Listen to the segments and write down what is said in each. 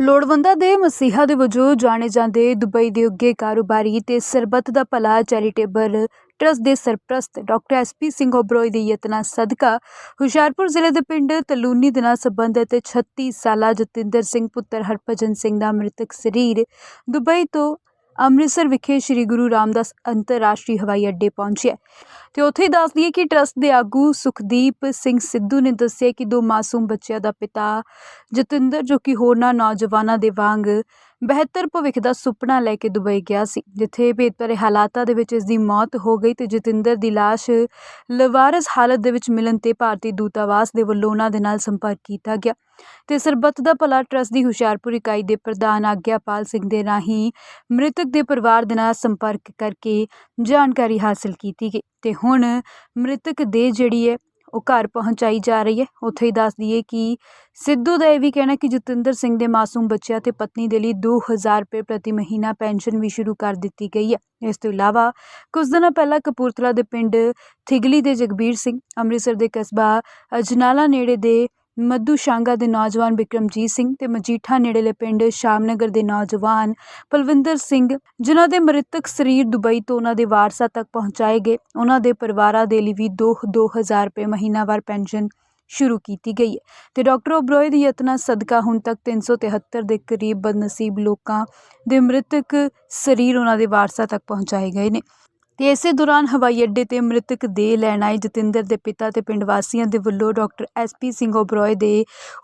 ਲੋੜਵੰਦਾਂ ਦੇ ਮਸੀਹਾ ਦੇ ਵਜੋਂ ਜਾਣੇ ਜਾਂਦੇ ਦੁਬਈ ਦੇ ਉੱਗੇ ਕਾਰੋਬਾਰੀ ਤੇ ਸਰਬੱਤ ਦਾ ਭਲਾ ਚੈਰੀਟੇਬਲ ਟਰਸਟ ਦੇ ਸਰਪ੍ਰਸਤ ਡਾਕਟਰ ਐਸਪੀ ਸਿੰਘ ਓਬਰੋਏ ਦੇ ਯਤਨਾਂ ਸਦਕਾ ਹੁਸ਼ਿਆਰਪੁਰ ਜ਼ਿਲ੍ਹੇ ਦੇ ਪਿੰਡ ਤਲੂਨੀ ਦੇ ਨਾਲ ਸੰਬੰਧਿਤ 36 ਸਾਲਾ ਜਤਿੰਦਰ ਸਿੰਘ ਪੁੱਤਰ ਹਰਭਜਨ ਸਿੰਘ ਦਾ ਮ੍ਰਿਤਕ ਸਰੀਰ ਦੁਬਈ ਤੋਂ ਅੰਮ੍ਰਿਤਸਰ ਵਿਖੇ ਸ੍ਰੀ ਗੁਰੂ ਰਾਮਦਾਸ ਅੰਤਰਰਾਸ਼ਟਰੀ ਹਵਾਈ ਅੱਡੇ ਪਹੁੰਚਿਆ ਤੇ ਉੱਥੇ ਹੀ ਦੱਸ ਦਈਏ ਕਿ ਟਰਸਟ ਦੇ ਆਗੂ ਸੁਖਦੀਪ ਸਿੰਘ ਸਿੱਧੂ ਨੇ ਦੱਸਿਆ ਕਿ ਦੋ ਮਾਸੂਮ ਬੱਚਿਆਂ ਦਾ ਪਿਤਾ ਜਤਿੰਦਰ ਜੋ ਕਿ ਹੋਰਨਾਂ ਨੌਜਵਾਨਾਂ ਦੇ ਵਾਂਗ ਬਿਹਤਰ ਭਵਿੱਖ ਦਾ ਸੁਪਨਾ ਲੈ ਕੇ ਦੁਬਈ ਗਿਆ ਸੀ, ਜਿੱਥੇ ਭੇਤਭਰੇ ਹਾਲਾਤਾਂ ਦੇ ਵਿੱਚ ਇਸ ਦੀ ਮੌਤ ਹੋ ਗਈ ਤੇ ਜਤਿੰਦਰ ਦੀ ਲਾਸ਼ ਲਵਾਰਸ ਹਾਲਤ ਦੇ ਵਿੱਚ ਮਿਲਣ ਤੇ ਭਾਰਤੀ ਦੂਤਾਵਾਸ ਦੇ ਵੱਲੋਂ ਉਹਨਾਂ ਦੇ ਨਾਲ ਸੰਪਰਕ ਕੀਤਾ ਗਿਆ ਤੇ ਸਰਬੱਤ ਦਾ ਭਲਾ ਟਰਸਟ ਦੀ ਹੁਸ਼ਿਆਰਪੁਰ ਇਕਾਈ ਦੇ ਪ੍ਰਧਾਨ ਆਗਿਆਪਾਲ ਸਿੰਘ ਦੇ ਰਾਹੀਂ ਮ੍ਰਿਤਕ ਦੇ ਪਰਿਵਾਰ ਦੇ ਨਾਲ ਸੰਪਰਕ ਕਰਕੇ ਜਾਣਕਾਰੀ ਹਾਸਲ ਕੀਤੀ ਗਈ ਤੇ ਹੁਣ ਮ੍ਰਿਤਕ ਦੇ ਜਿਹੜੀ ਹੈ ਉਹ ਘਰ ਪਹੁੰਚਾਈ ਜਾ ਰਹੀ ਹੈ। ਉੱਥੇ ਹੀ ਦੱਸ ਦਈਏ ਕਿ ਸਿੱਧੂ ਦਾ ਇਹ ਵੀ ਕਹਿਣਾ ਕਿ ਜਤਿੰਦਰ ਸਿੰਘ ਦੇ ਮਾਸੂਮ ਬੱਚਿਆਂ ਤੇ ਪਤਨੀ ਦੇ ਲਈ 2000 ਰੁਪਏ ਪ੍ਰਤੀ ਮਹੀਨਾ ਪੈਨਸ਼ਨ ਵੀ ਸ਼ੁਰੂ ਕਰ ਦਿੱਤੀ ਗਈ ਹੈ। ਇਸ ਤੋਂ ਇਲਾਵਾ ਕੁਝ ਦਿਨਾਂ ਪਹਿਲਾਂ ਕਪੂਰਥਲਾ ਦੇ ਪਿੰਡ ਥਿਗਲੀ ਦੇ ਜਗਬੀਰ ਸਿੰਘ, ਅੰਮ੍ਰਿਤਸਰ ਦੇ ਕਸਬਾ ਅਜਨਾਲਾ ਨੇੜੇ ਦੇ ਮੱਧੂ ਸ਼ਾਂਗਾ ਦੇ ਨੌਜਵਾਨ ਬਿਕਰਮਜੀਤ ਸਿੰਘ ਤੇ ਮਜੀਠਾ ਨੇੜੇਲੇ ਪਿੰਡ ਸ਼ਾਮਨਗਰ ਦੇ ਨੌਜਵਾਨ ਪਲਵਿੰਦਰ ਸਿੰਘ, ਜਿਨ੍ਹਾਂ ਦੇ ਮ੍ਰਿਤਕ ਸਰੀਰ ਦੁਬਈ ਤੋਂ ਉਹਨਾਂ ਦੇ ਵਾਰਸਾਂ ਤੱਕ ਪਹੁੰਚਾਏ ਗਏ। ਉਹਨਾਂ ਦੇ ਪਰਿਵਾਰਾਂ ਦੇ ਲਈ ਵੀ 2-2000 ਰੁਪਏ ਮਹੀਨਾਵਾਰ ਪੈਨਸ਼ਨ ਸ਼ੁਰੂ ਕੀਤੀ ਗਈ ਹੈ। ਤੇ ਡਾਕਟਰ ਓਬਰੋਏ ਦੀ ਯਤਨਾ ਸਦਕਾ ਹੁਣ ਤੱਕ 373 ਦੇ ਕਰੀਬ ਬਦਨਸੀਬ ਲੋਕਾਂ ਦੇ ਮ੍ਰਿਤਕ ਸਰੀਰ ਉਹਨਾਂ ਦੇ ਵਾਰਸਾਂ ਤੱਕ ਪਹੁੰਚਾਏ ਗਏ ਨੇ। ਤੇ ਇਸੇ ਦੌਰਾਨ ਹਵਾਈ ਅੱਡੇ ਤੇ ਮ੍ਰਿਤਕ ਦੇ ਲੈਣ ਆਏ ਜਤਿੰਦਰ ਦੇ ਪਿਤਾ ਤੇ ਪਿੰਡ ਵਾਸੀਆਂ ਦੇ ਵੱਲੋਂ ਡਾਕਟਰ ਐਸਪੀ ਸਿੰਘ ਓਬਰੋਏ ਦੇ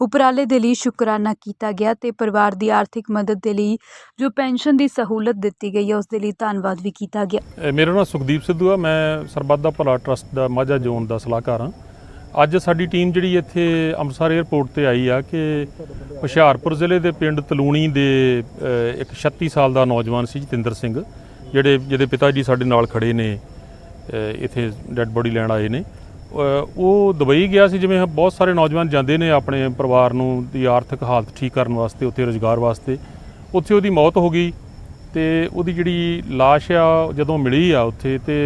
ਉਪਰਾਲੇ ਦੇ ਲਈ ਸ਼ੁਕਰਾਨਾ ਕੀਤਾ ਗਿਆ ਤੇ ਪਰਿਵਾਰ ਦੀ ਆਰਥਿਕ ਮਦਦ ਦੇ ਲਈ ਜੋ ਪੈਨਸ਼ਨ ਦੀ ਸਹੂਲਤ ਦਿੱਤੀ ਗਈ ਹੈ ਉਸ ਦੇ ਲਈ ਧੰਨਵਾਦ ਵੀ ਕੀਤਾ ਗਿਆ। ਇਹ ਮੇਰਾ ਨਾਮ ਸੁਖਦੀਪ ਸਿੱਧੂ ਆ ਮੈਂ ਸਰਬੱਤ ਦਾ ਭਲਾ ਟਰਸਟ ਦਾ ਮਾਝਾ ਜ਼ੋਨ ਦਾ ਸਲਾਹਕਾਰ ਹਾਂ। ਅੱਜ ਸਾਡੀ ਟੀਮ ਜਿਹੜੀ ਇੱਥੇ ਅੰਮ੍ਰਿਤਸਰ 에ਅਰਪੋਰਟ ਤੇ ਆਈ ਆ ਕਿ ਹੁਸ਼ਿਆਰਪੁਰ ਜ਼ਿਲ੍ਹੇ ਦੇ ਪਿੰਡ ਤਲੂਣੀ ਦੇ ਅ, ਇੱਕ 36 ਸਾਲ ਦਾ ਨੌਜਵਾਨ ਸੀ ਜਤਿੰਦਰ ਸਿੰਘ। ਜਿਹੜੇ ਜਿਹਦੇ ਪਿਤਾ ਜੀ ਸਾਡੇ ਨਾਲ ਖੜੇ ਨੇ ਇੱਥੇ ਡੈੱਡ ਬੋਡੀ ਲੈਣ ਆਏ ਨੇ ਉਹ ਦੁਬਈ ਗਿਆ ਸੀ, ਜਿਵੇਂ ਬਹੁਤ ਸਾਰੇ ਨੌਜਵਾਨ ਜਾਂਦੇ ਨੇ ਆਪਣੇ ਪਰਿਵਾਰ ਨੂੰ ਦੀ ਆਰਥਿਕ ਹਾਲਤ ਠੀਕ ਕਰਨ ਵਾਸਤੇ, ਉੱਥੇ ਰੋਜ਼ਗਾਰ ਵਾਸਤੇ। ਉੱਥੇ ਉਹਦੀ ਮੌਤ ਹੋ ਗਈ ਤੇ ਉਹਦੀ ਜਿਹੜੀ ਲਾਸ਼ ਆ ਜਦੋਂ ਮਿਲੀ ਆ ਉੱਥੇ ਤੇ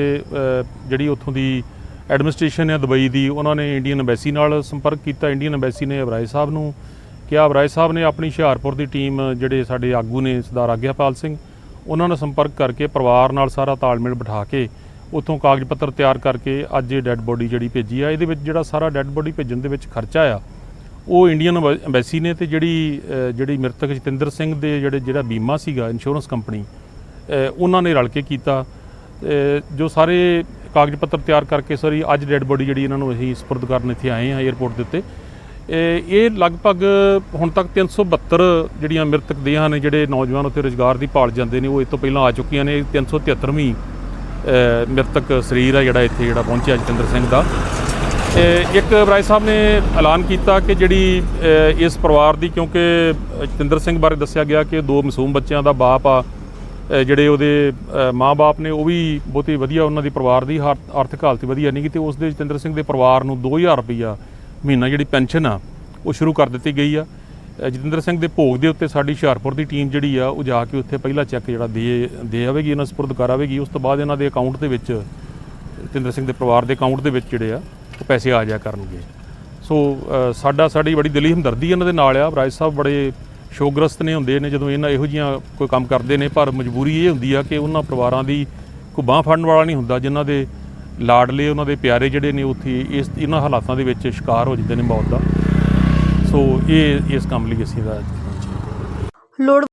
ਜਿਹੜੀ ਉੱਥੋਂ ਦੀ ਐਡਮਿਨਿਸਟ੍ਰੇਸ਼ਨ ਹੈ ਦੁਬਈ ਦੀ, ਉਹਨਾਂ ਨੇ ਇੰਡੀਅਨ ਐਮਬੈਸੀ ਨਾਲ ਸੰਪਰਕ ਕੀਤਾ। ਇੰਡੀਅਨ ਐਮਬੈਸੀ ਨੇ ਅਬਰਾਏ ਸਾਹਿਬ ਨੂੰ ਕਿਹਾ। ਅਬਰਾਏ ਸਾਹਿਬ ਨੇ ਆਪਣੀ ਹੁਸ਼ਿਆਰਪੁਰ ਦੀ ਟੀਮ ਜਿਹੜੇ ਸਾਡੇ ਆਗੂ ਨੇ ਸਰਦਾਰ ਆਗਿਆਪਾਲ ਸਿੰਘ ਉਹਨਾਂ ਨਾਲ ਸੰਪਰਕ ਕਰਕੇ ਪਰਿਵਾਰ ਨਾਲ ਸਾਰਾ ਤਾਲਮੇਲ ਬਿਠਾ ਕੇ ਉੱਥੋਂ ਕਾਗਜ਼ ਪੱਤਰ ਤਿਆਰ ਕਰਕੇ ਅੱਜ ਇਹ ਡੈੱਡ ਬੋਡੀ ਜਿਹੜੀ ਭੇਜੀ ਆ ਇਹਦੇ ਵਿੱਚ ਜਿਹੜਾ ਸਾਰਾ ਡੈੱਡ ਬੋਡੀ ਭੇਜਣ ਦੇ ਵਿੱਚ ਖਰਚਾ ਆ ਉਹ ਇੰਡੀਅਨ ਐਮਬ- ਐਮਬੈਸੀ ਨੇ ਤੇ ਜਿਹੜੀ ਜਿਹੜੀ ਮ੍ਰਿਤਕ ਜਤਿੰਦਰ ਸਿੰਘ ਦੇ ਜਿਹੜੇ ਜਿਹੜਾ ਬੀਮਾ ਸੀਗਾ ਇੰਸ਼ੋਰੈਂਸ ਕੰਪਨੀ ਉਹਨਾਂ ਨੇ ਰਲ ਕੇ ਕੀਤਾ। ਅ, ਜੋ ਸਾਰੇ ਕਾਗਜ਼ ਪੱਤਰ ਤਿਆਰ ਕਰਕੇ ਸਾਰੀ ਅੱਜ ਡੈੱਡ ਬੋਡੀ ਜਿਹੜੀ ਇਹਨਾਂ ਨੂੰ ਅਸੀਂ ਸਪੁਰਦ ਕਰਨ ਇੱਥੇ ਆਏ ਹਾਂ 에ਅਰਪੋਰਟ ਦੇ ਉੱਤੇ ਇਹ ਲਗਭਗ ਹੁਣ ਤੱਕ 372 ਜਿਹੜੀਆਂ ਮ੍ਰਿਤਕ ਦੇਹਾਂ ਨੇ ਜਿਹੜੇ ਨੌਜਵਾਨ ਉੱਥੇ ਰੋਜ਼ਗਾਰ ਦੀ ਭਾਲ ਜਾਂਦੇ ਨੇ ਉਹ ਇਸ ਤੋਂ ਪਹਿਲਾਂ ਆ ਚੁੱਕੀਆਂ ਨੇ। 373ਵੀਂ ਅ, ਮ੍ਰਿਤਕ ਸਰੀਰ ਆ ਜਿਹੜਾ ਇੱਥੇ ਜਿਹੜਾ ਪਹੁੰਚਿਆ ਜਤਿੰਦਰ ਸਿੰਘ ਦਾ। ਇਹ ਇੱਕ ਰਾਏ ਸਾਹਿਬ ਨੇ ਐਲਾਨ ਕੀਤਾ ਕਿ ਜਿਹੜੀ ਇਸ ਪਰਿਵਾਰ ਦੀ ਕਿਉਂਕਿ ਜਤਿੰਦਰ ਸਿੰਘ ਬਾਰੇ ਦੱਸਿਆ ਗਿਆ ਕਿ ਦੋ ਮਾਸੂਮ ਬੱਚਿਆਂ ਦਾ ਬਾਪ ਆ ਜਿਹੜੇ ਉਹਦੇ ਅ, ਮਾਂ-ਬਾਪ ਨੇ ਉਹ ਵੀ ਬਹੁਤੀ ਵਧੀਆ ਉਹਨਾਂ ਦੀ ਪਰਿਵਾਰ ਦੀ ਹਾਰ- ਆਰਥਿਕ ਹਾਲਤ ਵਧੀਆ ਨਹੀਂ ਗੀ ਤੇ ਉਸ ਦੇ ਜਤਿੰਦਰ ਸਿੰਘ ਦੇ ਪਰਿਵਾਰ ਨੂੰ 2000 ਰੁਪਈਆ ਮਹੀਨਾ ਜਿਹੜੀ ਪੈਨਸ਼ਨ ਆ, ਉਹ ਸ਼ੁਰੂ ਕਰ ਦਿੱਤੀ ਗਈ ਆ। ਜਤਿੰਦਰ ਸਿੰਘ ਦੇ ਭੋਗ ਦੇ ਉੱਤੇ ਸਾਡੀ ਹੁਸ਼ਿਆਰਪੁਰ ਦੀ ਟੀਮ ਜਿਹੜੀ ਆ, ਉਹ ਜਾ ਕੇ ਉੱਥੇ ਪਹਿਲਾ ਚੈੱਕ ਜਿਹੜਾ ਦੇ ਦੇ ਆਵੇਗੀ, ਇਹਨਾਂ ਸਪੁਰਦ ਕਰ ਆਵੇਗੀ। ਉਸ ਤੋਂ ਬਾਅਦ ਇਹਨਾਂ ਦੇ ਅਕਾਊਂਟ ਦੇ ਵਿੱਚ, ਜਤਿੰਦਰ ਸਿੰਘ ਦੇ ਪਰਿਵਾਰ ਦੇ ਅਕਾਊਂਟ ਦੇ ਵਿੱਚ ਜਿਹੜੇ ਆ, ਉਹ ਪੈਸੇ ਆ ਜਾਇਆ ਕਰਨਗੇ। ਸੋ ਸਾਡਾ, ਸਾਡੀ ਬੜੀ ਦਿਲੀ ਹਮਦਰਦੀ ਇਹਨਾਂ ਦੇ ਨਾਲ ਆ। ਰਾਜ ਸਾਹਿਬ ਬੜੇ ਸ਼ੋਗਰਸਤ ਨੇ ਹੁੰਦੇ ਨੇ, ਜਦੋਂ ਇਹਨਾਂ ਇਹੋ ਜੀਆਂ ਕੋਈ ਕੰਮ ਕਰਦੇ ਨੇ, ਪਰ ਮਜਬੂਰੀ ਇਹ ਹੁੰਦੀ ਆ ਕਿ ਉਹਨਾਂ ਪਰਿਵਾਰਾਂ ਦੀ ਕੋਈ ਬਾਂਹ ਫੜਨ ਵਾਲਾ ਨਹੀਂ ਹੁੰਦਾ, ਜਿਨ੍ਹਾਂ ਦੇ ਲਾਡਲੇ ਉਹਨਾਂ ਦੇ ਪਿਆਰੇ ਜਿਹੜੇ ਨੇ ਉੱਥੇ ਇਸ ਇਹਨਾਂ ਹਾਲਾਤਾਂ ਦੇ ਵਿੱਚ ਸ਼ਿਕਾਰ ਹੋ ਜਾਂਦੇ ਨੇ ਮੌਤ ਦਾ। ਸੋ ਇਹ ਇਸ ਕੰਮ ਲਈ ਅਸੀਂ ਦਾ ਲੋੜ